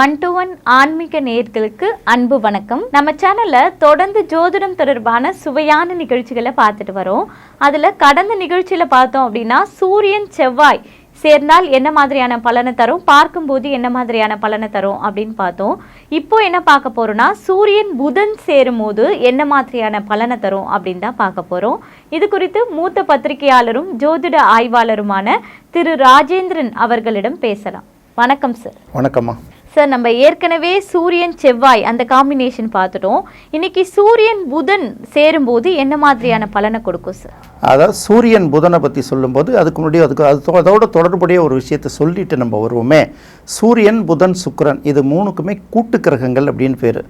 One to one ஆன்மீக நேர்களுக்கு அன்பு வணக்கம். நம்ம சேனல்ல தொடர்ந்து ஜோதிடம் தொடர்பான சுவையான நிகழ்ச்சிகளை பார்த்துட்டு வரோம். அதுல கடந்த நிகழ்ச்சியில பார்த்தோம் அப்படின்னா சூரியன் செவ்வாய் சேர்ந்தால் என்ன மாதிரியான பலனை தரும்? பார்க்கும்போது என்ன மாதிரியான பலனை தரும் அப்படின்னு பார்த்தோம். இப்போ என்ன பார்க்க போறோம்னா சூரியன் புதன் சேரும் போது என்ன மாதிரியான பலனை தரும் அப்படின்னு தான் பார்க்க போறோம். இது குறித்து மூத்த பத்திரிகையாளரும் ஜோதிட ஆய்வாளருமான திரு ராஜேந்திரன் அவர்களிடம் பேசலாம். வணக்கம் சார் வணக்கம்மா. சார் நம்ம ஏற்கனவே சூரியன் செவ்வாய் அந்த காம்பினேஷன் பார்த்துட்டோம். இன்னைக்கு சூரியன் புதன் சேரும்போது என்ன மாதிரியான பலனை கொடுக்கும் சார் அதாவது சூரியன் புதனை பற்றி சொல்லும்போது அதுக்கு முன்னாடி அதுக்கு அது அதோட தொடர்புடைய ஒரு விஷயத்தை சொல்லிட்டு நம்ம வருவோமே. சூரியன் புதன் சுக்கரன் இது மூணுக்குமே கூட்டு கிரகங்கள் அப்படின்னு பேர்.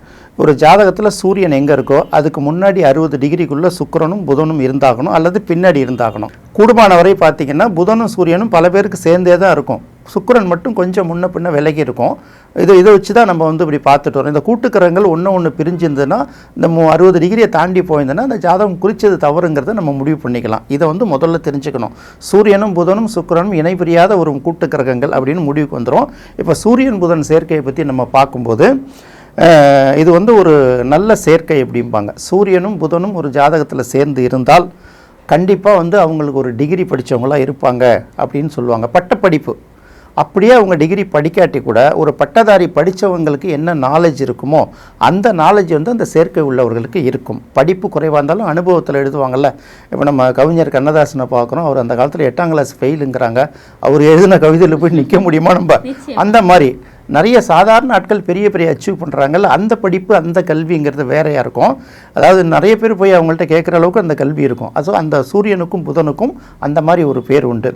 ஒரு ஜாதகத்தில் சூரியன் எங்கே இருக்கோ அதுக்கு முன்னாடி அறுபது டிகிரிக்குள்ளே சுக்கரனும் புதனும் இருந்தாகணும் அல்லது பின்னாடி இருந்தாகணும். கூடுமானவரை பார்த்தீங்கன்னா புதனும் சூரியனும் பல பேருக்கு சேர்ந்தே தான் இருக்கும். சுக்கரன் மட்டும் கொஞ்சம் முன்ன பின்ன விலகி இருக்கும். இதை இதை வச்சு தான் நம்ம வந்து இப்படி பார்த்துட்டு வரோம். இந்த கூட்டுக்கரங்கள் ஒன்று ஒன்று பிரிஞ்சிருந்ததுன்னா இந்த அறுபது டிகிரியை தாண்டி போயிருந்ததுன்னா அந்த ஜாதகம் குறித்தது தவறுங்கிறத நம்ம முடிவு பண்ணிக்கலாம். இதை வந்து முதல்ல தெரிஞ்சுக்கணும். சூரியனும் புதனும் சுக்கரனும் இணை பிரியாத ஒரு கூட்டுக்கிரகங்கள் அப்படின்னு முடிவுக்கு வந்துடும் இப்போ சூரியன் புதன் சேர்க்கையை பற்றி நம்ம பார்க்கும்போது இது வந்து ஒரு நல்ல சேர்க்கை அப்படிம்பாங்க. சூரியனும் புதனும் ஒரு ஜாதகத்தில் சேர்ந்து இருந்தால் கண்டிப்பாக வந்து அவங்களுக்கு ஒரு டிகிரி படித்தவங்களாக இருப்பாங்க அப்படின்னு சொல்லுவாங்க. பட்டப்படிப்பு. அப்படியே அவங்க டிகிரி படிக்காட்டி கூட ஒரு பட்டதாரி படித்தவங்களுக்கு என்ன நாலேஜ் இருக்குமோ அந்த நாலேஜ் வந்து அந்த சேர்க்கை உள்ளவர்களுக்கு இருக்கும். படிப்பு குறைவாக இருந்தாலும் அனுபவத்தில் எழுதுவாங்கல்ல. இப்போ நம்ம கவிஞர் கண்ணதாசனை பார்க்குறோம். அவர் அந்த காலத்தில் எட்டாம் கிளாஸ் ஃபெயிலுங்கிறாங்க அவர் எழுதின கவிதையில் போய் நிற்க முடியுமா நம்ம? அந்த மாதிரி. நிறைய சாதாரண ஆட்கள் பெரிய பெரிய அச்சீவ் பண்ணுறாங்கல்ல அந்த படிப்பு அந்த கல்விங்கிறது வேறையாக இருக்கும். அதாவது நிறைய பேர் போய் அவங்கள்ட்ட கேட்குற அளவுக்கு அந்த கல்வி இருக்கும். அது அந்த சூரியனுக்கும் புதனுக்கும் அந்த மாதிரி ஒரு பேர் உண்டு.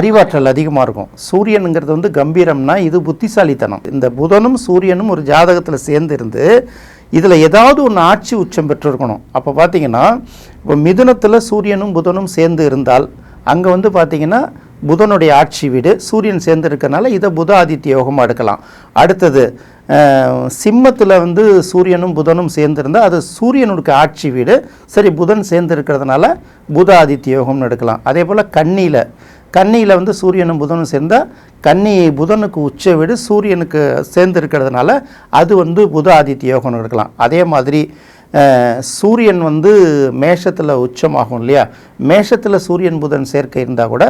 அறிவாற்றல் அதிகமாக இருக்கும். சூரியனுங்கிறது வந்து கம்பீரம்னா இது புத்திசாலித்தனம். இந்த புதனும் சூரியனும் ஒரு ஜாதகத்தில் சேர்ந்து இருந்து இதில் ஏதாவது ஒன்று ஆட்சி உச்சம் பெற்றிருக்கணும். அப்போ பார்த்தீங்கன்னா இப்போ மிதுனத்தில் சூரியனும் புதனும் சேர்ந்து இருந்தால் அங்கே வந்து பார்த்தீங்கன்னா புதனுடைய ஆட்சி வீடு சூரியன் சேர்ந்துருக்கனால இதை புத ஆதித்ய யோகமாக எடுக்கலாம். அடுத்தது சிம்மத்தில் வந்து சூரியனும் புதனும் சேர்ந்திருந்தால் அது சூரியனுடைய ஆட்சி வீடு சரி புதன் சேர்ந்து இருக்கிறதுனால புத ஆதித்ய யோகம்னு எடுக்கலாம். அதே போல் கன்னியில் கன்னியில் வந்து சூரியனும் புதனும் சேர்ந்தால் கன்னி புதனுக்கு உச்ச வீடு சூரியனுக்கு சேர்ந்துருக்கிறதுனால அது வந்து புத ஆதித்ய யோகம்னு எடுக்கலாம். அதே மாதிரி சூரியன் வந்து மேஷத்தில் உச்சமாகும் இல்லையா? மேஷத்தில் சூரியன் புதன் சேர்க்கை இருந்தால் கூட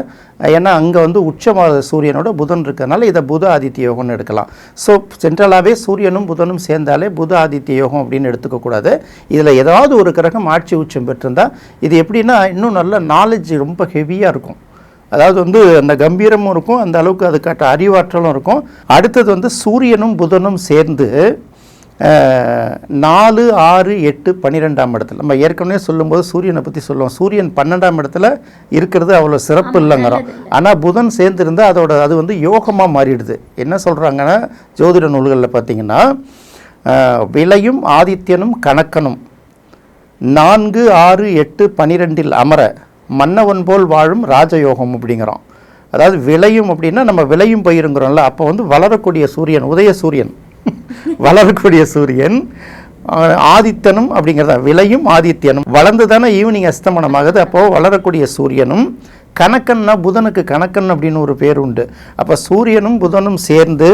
ஏன்னா அங்கே வந்து உச்சமாக சூரியனோட புதன் இருக்கிறதுனால இதை புத ஆதித்ய யோகம்னு எடுக்கலாம். ஸோ சென்ட்ரலாகவே சூரியனும் புதனும் சேர்ந்தாலே புத ஆதித்ய யோகம் அப்படின்னு எடுத்துக்கக்கூடாது இதில் ஏதாவது ஒரு கிரகம் ஆட்சி உச்சம் பெற்றிருந்தால் இது எப்படின்னா இன்னும் நல்ல நாலேஜ் ரொம்ப ஹெவியாக இருக்கும். அதாவது வந்து அந்த கம்பீரமும் இருக்கும் அந்த அளவுக்கு அதுக்காட்ட அறிவாற்றலும் இருக்கும். அடுத்தது வந்து சூரியனும் புதனும் சேர்ந்து நாலு ஆறு எட்டு பன்னிரெண்டாம் இடத்துல. நம்ம ஏற்கனவே சொல்லும்போது சூரியனை பற்றி சொல்லுவோம். சூரியன் பன்னெண்டாம் இடத்துல இருக்கிறது அவ்வளோ சிறப்பு இல்லைங்கிறோம். ஆனால் புதன் சேர்ந்துருந்தால் அதோட அது வந்து யோகமாக மாறிடுது. என்ன சொல்கிறாங்கன்னா ஜோதிட நூல்களில் பார்த்தீங்கன்னா விலையும் ஆதித்யனும் கணக்கனும். நான்கு ஆறு எட்டு பனிரெண்டில் அமர மன்னவன் போல் வாழும் ராஜயோகம் அப்படிங்கிறோம். அதாவது விளையும் அப்படின்னா நம்ம விளையும் பயிருங்கிறோம்ல. அப்போ வந்து வளரக்கூடிய சூரியன் உதய சூரியன். வளரக்கூடிய சூரியன் ஆதித்தனும் அப்படிங்கிறதா விலையும் ஆதித்யனும். வளர்ந்து தானே ஈவினிங் அஸ்தமனம் ஆகுது அப்போது வளரக்கூடிய சூரியனும் கணக்கன்னா புதனுக்கு கணக்கன் அப்படின்னு ஒரு பேர் உண்டு. அப்போ சூரியனும் புதனும் சேர்ந்து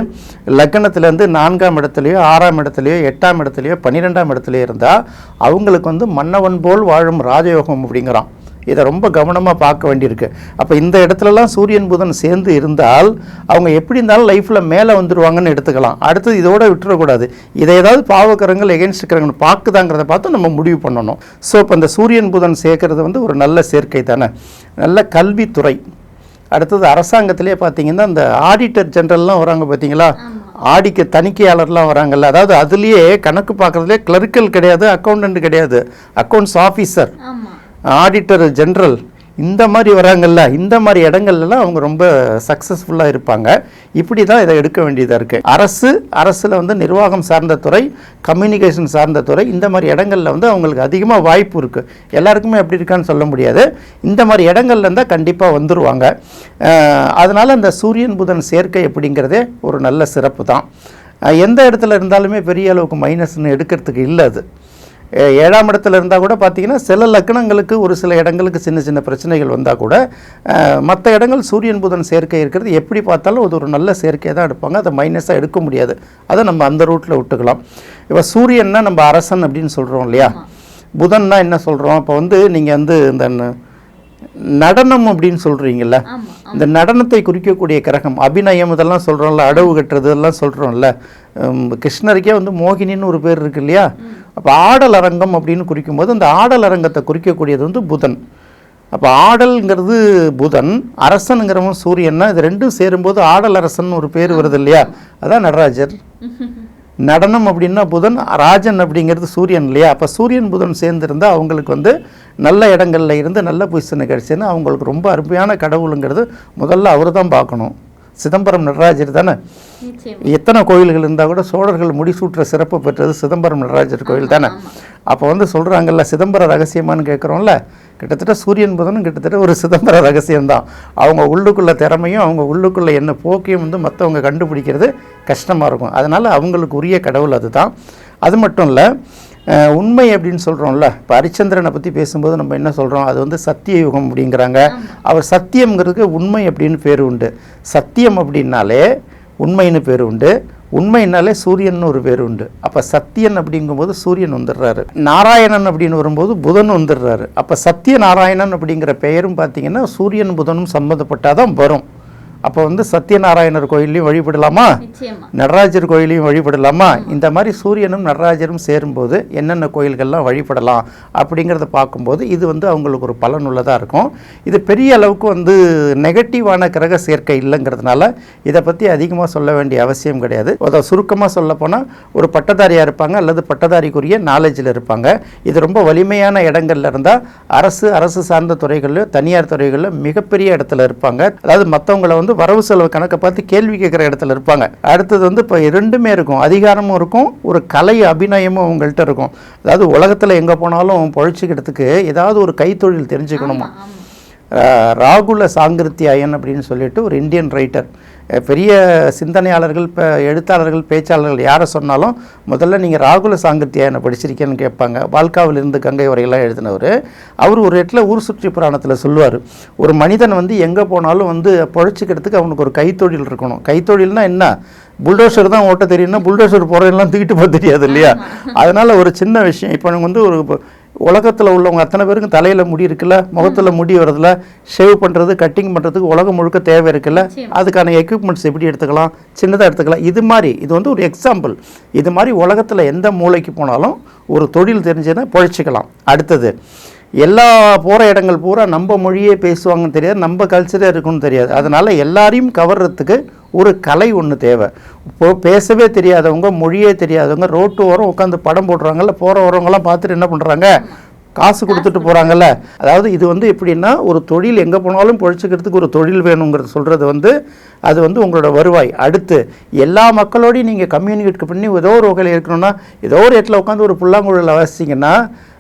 லக்னத்துலேருந்து நான்காம் இடத்துலையோ ஆறாம் இடத்துலையோ எட்டாம் இடத்துலையோ பன்னிரெண்டாம் இடத்துலையோ இருந்தால் அவங்களுக்கு வந்து மன்னவன் போல் வாழும் ராஜயோகம் அப்படிங்கிறான். இதை ரொம்ப கவனமாக பார்க்க வேண்டியிருக்கு. அப்போ இந்த இடத்துலலாம் சூரியன் புதன் சேர்ந்து இருந்தால் அவங்க எப்படி இருந்தாலும் லைஃப்பில் மேலே வந்துடுவாங்கன்னு எடுத்துக்கலாம். அடுத்தது இதோட விட்டுறக்கூடாது. இதை ஏதாவது பாவக்கரங்கள் எகென்ஸ்ட் இருக்கிறவங்க பார்க்குதாங்கிறத பார்த்து நம்ம முடிவு பண்ணணும். ஸோ இப்போ இந்த சூரியன் புதன் சேர்க்கறது வந்து ஒரு நல்ல சேர்க்கை தானே. நல்ல கல்வித்துறை. அடுத்தது அரசாங்கத்திலே பார்த்தீங்கன்னா இந்த ஆடிட்டர் ஜெனரல்லாம் வராங்க பார்த்தீங்களா? ஆடிக்க தணிக்கையாளர்லாம் வராங்கல்ல. அதாவது அதுலேயே கணக்கு பார்க்குறதுலே கிளரிக்கல் கிடையாது அக்கௌண்டன்ட் கிடையாது. அக்கௌண்ட்ஸ் ஆஃபீஸர் ஆடிட்டர் ஜென்ரல் இந்த மாதிரி வராங்கல்ல இந்த மாதிரி இடங்கள்லாம் அவங்க ரொம்ப சக்ஸஸ்ஃபுல்லாக இருப்பாங்க. இப்படி தான் இதை எடுக்க வேண்டியதாக இருக்குது அரசு அரசில் வந்து நிர்வாகம் சார்ந்த துறை கம்யூனிகேஷன் சார்ந்த துறை இந்த மாதிரி இடங்களில் வந்து அவங்களுக்கு அதிகமாக வாய்ப்பு இருக்குது எல்லாருக்குமே எப்படி இருக்கான்னு சொல்ல முடியாது. இந்த மாதிரி இடங்கள்ல இருந்தால் கண்டிப்பாக வந்துருவாங்க. அதனால் அந்த இந்த சூரியன் புதன் சேர்க்கை அப்படிங்கிறதே ஒரு நல்ல சிறப்பு தான் எந்த இடத்துல இருந்தாலுமே பெரிய அளவுக்கு மைனஸ்னு எடுக்கிறதுக்கு இல்லை அது. ஏழாம் இடத்துல இருந்தால் கூட பார்த்தீங்கன்னா சில லக்னங்களுக்கு ஒரு சில இடங்களுக்கு சின்ன சின்ன பிரச்சனைகள் வந்தால் கூட மற்ற இடங்கள் சூரியன் புதன் சேர்க்கை இருக்கிறது. எப்படி பார்த்தாலும் அது ஒரு நல்ல சேர்க்கையை தான் எடுப்பாங்க. அதை மைனஸாக எடுக்க முடியாது. அதை நம்ம அந்த ரூட்டில் விட்டுக்கலாம். இப்போ சூரியன்னா நம்ம அரசன் அப்படின்னு சொல்கிறோம் இல்லையா? புதன்னா என்ன சொல்கிறோம் இப்போ வந்து நீங்கள் வந்து இந்த நடனம் அப்படின்னு சொல்கிறீங்கல்ல இந்த நடனத்தை குறிக்கக்கூடிய கிரகம் அபிநயம் இதெல்லாம் சொல்கிறோம்ல அடவு கட்டுறது இதெல்லாம் சொல்கிறோம்ல கிருஷ்ணருக்கே வந்து மோகினின்னு ஒரு பேர் இருக்கு இல்லையா? அப்போ ஆடல் அரங்கம் அப்படின்னு குறிக்கும்போது அந்த ஆடல் அரங்கத்தை குறிக்கக்கூடியது வந்து புதன். அப்போ ஆடல்ங்கிறது புதன் அரசனுங்கிறவன் சூரியன்னா இது ரெண்டும் சேரும்போது ஆடல் அரசன் ஒரு பேர் வருது இல்லையா? அதான் நடராஜர். நடனம் அப்படின்னா புதன் ராஜன் அப்படிங்கிறது சூரியன் இல்லையா? அப்போ சூரியன் புதன் சேர்ந்திருந்தா அவங்களுக்கு வந்து நல்ல இடங்கள்ல இருந்து நல்ல பொசிஷன் கிடச்சுன்னா அவங்களுக்கு ரொம்ப அருமையான கடவுளுங்கிறது முதல்ல அவர் தான் பார்க்கணும். சிதம்பரம் நடராஜர் தானே? எத்தனை கோயில்கள் இருந்தால் கூட சோழர்கள் முடிசூட்டுற சிறப்பு பெற்றது சிதம்பரம் நடராஜர் கோயில் தானே? அப்போ வந்து சொல்கிறாங்கல்ல சிதம்பர ரகசியமான்னு கேட்குறோம்ல கிட்டத்தட்ட சூரியன் புதனும் கிட்டத்தட்ட ஒரு சிதம்பர ரகசியம்தான். அவங்க உள்ளுக்குள்ள திறமையும் அவங்க உள்ளுக்குள்ள என்ன போக்கையும் வந்து மற்றவங்க கண்டுபிடிக்கிறது கஷ்டமாக இருக்கும். அதனால் அவங்களுக்கு உரிய கடவுள் அதுதான். அது மட்டும் இல்லை உண்மை அப்படின்னு சொல்கிறோம்ல இப்போ ஹரிச்சந்திரனை பற்றி பேசும்போது நம்ம என்ன சொல்கிறோம் அது வந்து சத்திய யுகம் அப்படிங்கிறாங்க அவர் சத்தியம்ங்கிறதுக்கு உண்மை அப்படின்னு பேர் உண்டு. சத்தியம் அப்படின்னாலே உண்மைன்னு பேர் உண்டு. உண்மைனாலே சூரியன் ஒரு பேர் உண்டு. அப்போ சத்தியன் அப்படிங்கும்போது சூரியன் வந்துடுறாரு. நாராயணன் அப்படின்னு வரும்போது புதன் வந்துடுறாரு. அப்போ சத்திய நாராயணன் அப்படிங்கிற பெயரும் பார்த்தீங்கன்னா சூரியன் புதனும் சம்மந்தப்பட்டாதான் வரும். அப்போ வந்து சத்யநாராயணர் கோயிலையும் வழிபடலாமா? நடராஜர் கோயிலையும் வழிபடலாமா? இந்த மாதிரி சூரியனும் நடராஜரும் சேரும்போது என்னென்ன கோயில்கள்லாம் வழிபடலாம் அப்படிங்கிறத பார்க்கும்போது இது வந்து அவங்களுக்கு ஒரு பலனுள்ளதாக இருக்கும். இது பெரிய அளவுக்கு வந்து நெகட்டிவான கிரக சேர்க்கை இல்லைங்கிறதுனால இதை பற்றி அதிகமாக சொல்ல வேண்டிய அவசியம் கிடையாது. அதை சுருக்கமாக சொல்லப்போனால் ஒரு பட்டதாரியாக இருப்பாங்க அல்லது பட்டதாரிக்குரிய நாலேஜில் இருப்பாங்க. இது ரொம்ப வலிமையான இடங்கள்ல இருந்தால் அரசு அரசு சார்ந்த துறைகளில் தனியார் துறைகளில் மிகப்பெரிய இடத்துல இருப்பாங்க. அதாவது மற்றவங்கள வந்து வரவு செலவு கணக்கை பார்த்து கேள்வி கேட்குற இடத்துல இருப்பாங்க. அடுத்தது வந்து இப்போ ரெண்டுமே இருக்கும். அதிகாரமும் இருக்கும் ஒரு கலை அபிநயமும் அவங்கள்ட்ட இருக்கும். அதாவது உலகத்தில் எங்கே போனாலும் பொழைச்சிக்கிறதுக்கு ஏதாவது ஒரு கைத்தொழில் தெரிஞ்சுக்கணுமா? ராகுல சாங்கிருத்தியாயன் அப்படின்னு சொல்லிட்டு ஒரு இந்தியன் ரைட்டர் பெரிய சிந்தனையாளர்கள் இப்போ எழுத்தாளர்கள் பேச்சாளர்கள் யாரை சொன்னாலும் முதல்ல நீங்கள் ராகுல சாங்கிருத்தியாயனை படிச்சிருக்கேன்னு கேட்பாங்க. வால்காவிலிருந்து கங்கை வரையெல்லாம் எழுதினவர். அவர் ஒரு இடத்துல ஊர் சுற்றி புராணத்தில் சொல்லுவார். ஒரு மனிதன் வந்து எங்கே போனாலும் வந்து பொழைச்சிக்கிறதுக்கு அவனுக்கு ஒரு கைத்தொழில் இருக்கணும். கைத்தொழில்னா என்ன? புல்டோசர் தான் ஓட்ட தெரியும்னா புல்டோசர் போகிறதெல்லாம் தூக்கிட்டு போக தெரியாது இல்லையா? அதனால் ஒரு சின்ன விஷயம். இப்போ வந்து ஒரு உலகத்தில் உள்ளவங்க அத்தனை பேருக்கும் தலையில் முடி இருக்குல்ல முகத்தில் முடி வரதுல ஷேவ் பண்ணுறது கட்டிங் பண்ணுறதுக்கு உலகம் முழுக்க தேவை இருக்குல்ல. அதுக்கான எக்யூப்மெண்ட்ஸ் எப்படி எடுத்துக்கலாம் சின்னதாக எடுத்துக்கலாம் இது மாதிரி இது வந்து ஒரு எக்ஸாம்பிள் இது மாதிரி உலகத்தில் எந்த மூலைக்கு போனாலும் ஒரு தொழில் தெரிஞ்சுன்னா பொழைச்சிக்கலாம். அடுத்தது எல்லா போகிற இடங்கள் பூரா நம்ம மொழியே பேசுவாங்கன்னு தெரியாது நம்ம கல்ச்சரே இருக்குன்னு தெரியாது. அதனால் எல்லாரையும் கவர்றதுக்கு ஒரு கலை ஒன்று தேவை. இப்போ பேசவே தெரியாதவங்க மொழியே தெரியாதவங்க ரோட்டு ஓரம் உட்காந்து படம் போடுறாங்கல்ல போகிற வரவங்கலாம் பார்த்துட்டு என்ன பண்ணுறாங்க காசு கொடுத்துட்டு போகிறாங்கல்ல அதாவது இது வந்து எப்படின்னா ஒரு தொழில் எங்கே போனாலும் பொழைச்சிக்கிறதுக்கு ஒரு தொழில் வேணுங்கிறது சொல்கிறது வந்து அது வந்து உங்களோட வருவாய். அடுத்து எல்லா மக்களோடையும் நீங்கள் கம்யூனிகேட் பண்ணி ஏதோ ஒரு வகையில் இருக்கணும்னா ஏதோ ஒரு இடத்துல உட்காந்து ஒரு புல்லாங்குழல வாசிச்சிங்கன்னா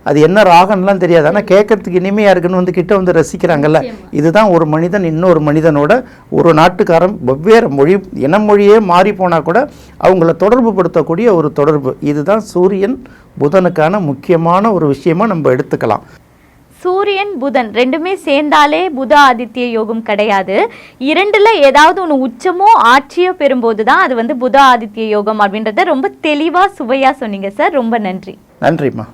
அது என்ன ராகம்லாம் தெரியாது. ஆனால் கேட்கறதுக்கு இனிமையாக இருக்குன்னு வந்து கிட்ட வந்து ரசிக்கிறாங்கல்ல. இதுதான் ஒரு மனிதன் இன்னொரு மனிதனோட ஒரு நாட்டுக்காரன் வெவ்வேறு மொழி இனமொழியே மாறி போனால் கூட அவங்கள தொடர்பு படுத்தக்கூடிய ஒரு தொடர்பு. இதுதான் சூரியன் புதனுக்கான முக்கியமான ஒரு விஷயமா நம்ம எடுத்துக்கலாம். சூரியன் புதன் ரெண்டுமே சேர்ந்தாலே புத ஆதித்ய யோகம் கிடையாது. இரண்டுல ஏதாவது ஒன்று உச்சமோ ஆட்சியோ பெறும்போது தான் அது வந்து புத ஆதித்ய யோகம் அப்படின்றத ரொம்ப தெளிவா சுவையா சொன்னீங்க சார். ரொம்ப நன்றி. நன்றிம்மா.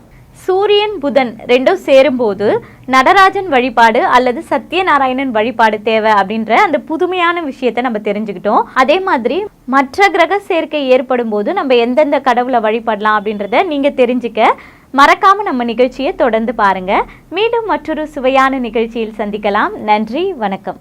சூரியன் புதன் ரெண்டும் சேரும்போது நடராஜன் வழிபாடு அல்லது சத்யநாராயணன் வழிபாடு தேவை அப்படின்ற அந்த புதுமையான விஷயத்தை நம்ம தெரிஞ்சுக்கிட்டோம். அதே மாதிரி மற்ற கிரக சேர்க்கை ஏற்படும் போது நம்ம எந்தெந்த கடவுளை வழிபடலாம் அப்படின்றத நீங்க தெரிஞ்சுக்க மறக்காம நம்ம நிகழ்ச்சியை தொடர்ந்து பாருங்க. மீண்டும் மற்றொரு சுவையான நிகழ்ச்சியில் சந்திக்கலாம். நன்றி வணக்கம்.